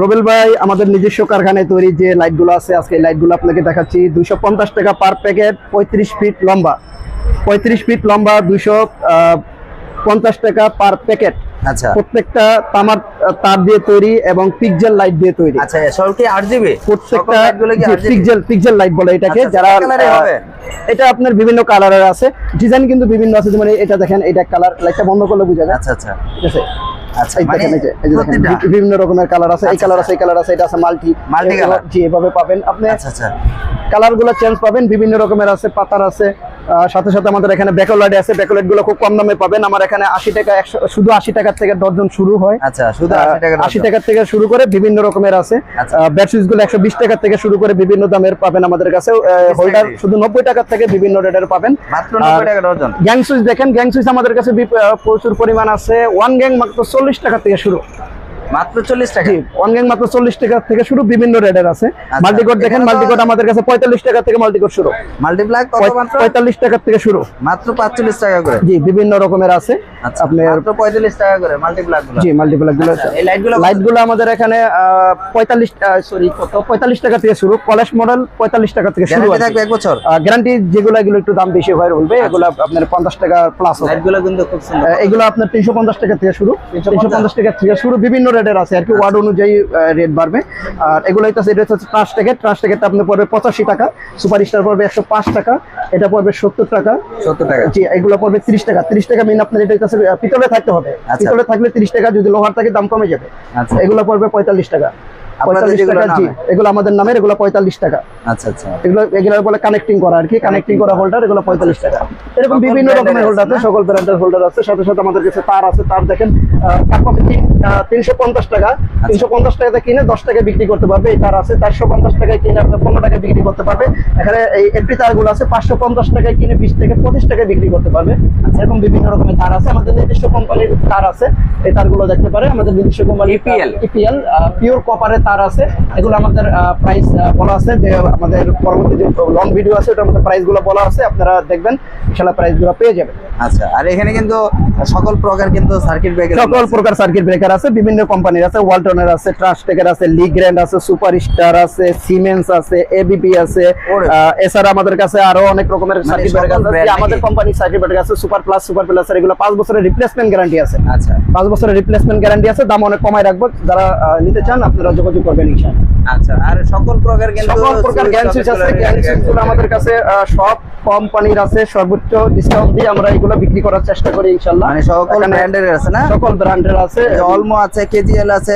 রবেল ভাই আমাদের নিজস্ব কারখানায় তৈরি যে লাইটগুলো আছে আজকে এই লাইটগুলো আপনাকে দেখাচ্ছি। পঞ্চাশ টাকা পার প্যাকেট পঁয়ত্রিশ ফিট লম্বা। পঁয়ত্রিশ ফিট লম্বা দুইশো পঞ্চাশ টাকা পার প্যাকেট আচ্ছা। প্রত্যেকটা তামার তার দিয়ে তৈরি এবং পিকজেল লাইট দিয়ে তৈরি। আচ্ছা সব কি আট প্রত্যেকটা পিকজেল পিকজেল লাইট বলে এটাকে। আচ্ছা, যারা? এটা আপনার বিভিন্ন কালারের আছে। ডিজাইন কিন্তু বিভিন্ন আছে যেমন এটা দেখেন এটা কালার লাইটটা বন্ধ করলে বোঝা যায়। আচ্ছা আচ্ছা। ঠিক আছে? আচ্ছা এই মানে দেখেন বিভিন্ন রকমের কালার আছে। এই আচ্ছা, কালার আচ্ছা। আছে এই কালার আছে এটা আছে মাল্টি। Multi colour. জি এভাবে পাবেন আপনি। আচ্ছা আচ্ছা। কালারগুলো চেঞ্জ পাবেন বিভিন্ন রকমের আছে পাতার আছে। সাথে সাথে আমাদের এখানে ব্যাকলাইট আছে। ব্যাকলাইটগুলো খুব কম দামে পাবেন। আমার এখানে আশি টাকা একশো শুধু আশি টাকার থেকে দর্জন শুরু হয়। আচ্ছা শুধু আশি টাকার থেকে শুরু করে বিভিন্ন রকমের আছে। আচ্ছা। ব্যাটসুইচগুলো একশো বিশ টাকা থেকে শুরু করে বিভিন্ন দামের পাবেন আমাদের কাছে। হোল্ডার শুধু নব্বই টাকার থেকে বিভিন্ন রেটের পাবেন। গ্যাং সুইচ দেখেন গ্যাং সুইচ আমাদের কাছে প্রচুর পরিমাণ আছে। ওয়ান গ্যাং মাত্র চল্লিশ টাকা থেকে শুরু। মাত্র টাকা। মাত্র থেকে শুরু বিভিন্ন রেটের আছে। মাল্টিকোড দেখেন এখানে আমাদের কাছে পঁয়তাল্লিশ টাকা থেকে মাল্টিকোড শুরু। মাল্টিপ্লাই কত মাত্র? পঁয়তাল্লিশ টাকা থেকে শুরু। মাত্র পাঁচচল্লিশ টাকা করে। জি বিভিন্ন রকমের আছে। আচ্ছা মাত্র পঁয়তাল্লিশ টাকা করে মাল্টিপ্লাই গুলো। জি মাল্টিপ্লাকগুলো আচ্ছা, এই লাইটগুলো লাইট আমাদের এখানে পঁয়তাল্লিশ সরি কত? পঁয়তাল্লিশ টাকা থেকে শুরু। কলেজ মডেল পঁয়তাল্লিশ টাকা থেকে শুরু গ্যারান্টি থাকবে এক বছর? গ্যারান্টি যেগুলো এগুলো একটু দাম বেশি হয় বলবে এগুলো আপনার পঞ্চাশ টাকা প্লাস কিন্তু খুব সুন্দর। এগুলো আপনার তিনশো পঞ্চাশ টাকা থেকে শুরু। তিনশো পঞ্চাশ টাকা থেকে শুরু। বিভিন্ন রেটের আছে আর কি ওয়ার্ড অনুযায়ী রেট বাড়বে। আর এগুলো হচ্ছে এটা হচ্ছে ট্রাস্ট টিকেট ট্রাস্ট টিকেটটা আপনার পড়বে পঁচাশি টাকা সুপার স্টার পড়বে একশো পাঁচ টাকা এটা পড়বে সত্তর টাকা। সত্তর টাকা। জি এগুলো পড়বে তিরিশ টাকা তিরিশ টাকা মেন আপনার এটা হচ্ছে পিতলে থাকতে হবে। আচ্ছা। পিতলে থাকলে তিরিশ টাকা যদি লোহার থাকে দাম কমে যাবে। আচ্ছা। এগুলো পড়বে পঁয়তাল্লিশ টাকা। পঁয়তাল্লিশ টাকা জি এগুলো আমাদের নামের এগুলো পঁয়তাল্লিশ টাকা। আচ্ছা আচ্ছা। এগুলো এগুলো বলে কানেক্টিং করা আর কি কানেক্টিং করা হোল্ডার এগুলো পঁয়তাল্লিশ টাকা। এরকম বিভিন্ন রকমের হোল্ডার আছে আছে সকল ব্র্যান্ডের হোল্ডার আছে সাথে সাথে আমাদের কাছে তার আছে তার দেখেন আহ, তার পাবে তিনশো পঞ্চাশ টাকা। আচ্ছা। তিনশো পঞ্চাশ টাকাতে কিনে দশ টাকা বিক্রি করতে পারবে এই তার আছে। চারশো পঞ্চাশ টাকায় কিনে আপনার পনেরো টাকা বিক্রি করতে পারবে। এখানে এই এপি তারগুলো আছে পাঁচশো পঞ্চাশ টাকায় কিনে বিশ থেকে পঁচিশ টাকায় বিক্রি করতে পারবে। এরকম বিভিন্ন রকমের তার আছে আমাদের নির্দিষ্ট কোম্পানির তার আছে এই তারগুলো দেখতে পারে আমাদের নির্দিষ্ট কোম্পানি EPL ইপিএল পিওর কপারের তার আছে। এগুলো আমাদের প্রাইস বলা আছে যে আমাদের পরবর্তী যে লং ভিডিও আছে ওটার মধ্যে প্রাইসগুলো বলা আছে আপনারা দেখবেন ইনশাল্লাহ প্রাইসগুলো পেয়ে যাবেন। আচ্ছা আর এখানে কিন্তু সকল প্রকার কিন্তু সার্কিট ব্রেকার সকল প্রকার সার্কিট ব্রেকার আছে বিভিন্ন কোম্পানির আছে ওয়ালটনের আছে ট্রান্সটেকের আছে লিগ্র্যান্ড আছে সুপার স্টার আছে সিমেন্স আছে এবিপি আছে। এছাড়া আমাদের কাছে আরও অনেক রকমের সার্কিট ব্রেকার আছে। আমাদের? কোম্পানির সার্কিট ব্রেকার আছে সুপার প্লাস সুপার প্লাস এগুলো পাঁচ বছরের রিপ্লেসমেন্ট গ্যারান্টি আছে। আচ্ছা। পাঁচ বছরের রিপ্লেসমেন্ট গ্যারান্টি আছে দাম অনেক কমায় রাখব। যারা নিতে চান আপনারা যোগাযোগ করবেন ইনশাআল্লাহ। আচ্ছা আর সকল প্রকার কিন্তু সকল প্রকার জ্ঞান সুইচ আছে জ্ঞান সুইচগুলো আমাদের কাছে সব কোম্পানির আছে সর্বোচ্চ ডিসকাউন্ট দিয়ে আমরা এগুলো বিক্রি করার চেষ্টা করি ইনশাল্লাহ মানে সকল ব্র্যান্ডের আছে না? সকল ব্র্যান্ডের আছে। অলমো আছে কেজিএল আছে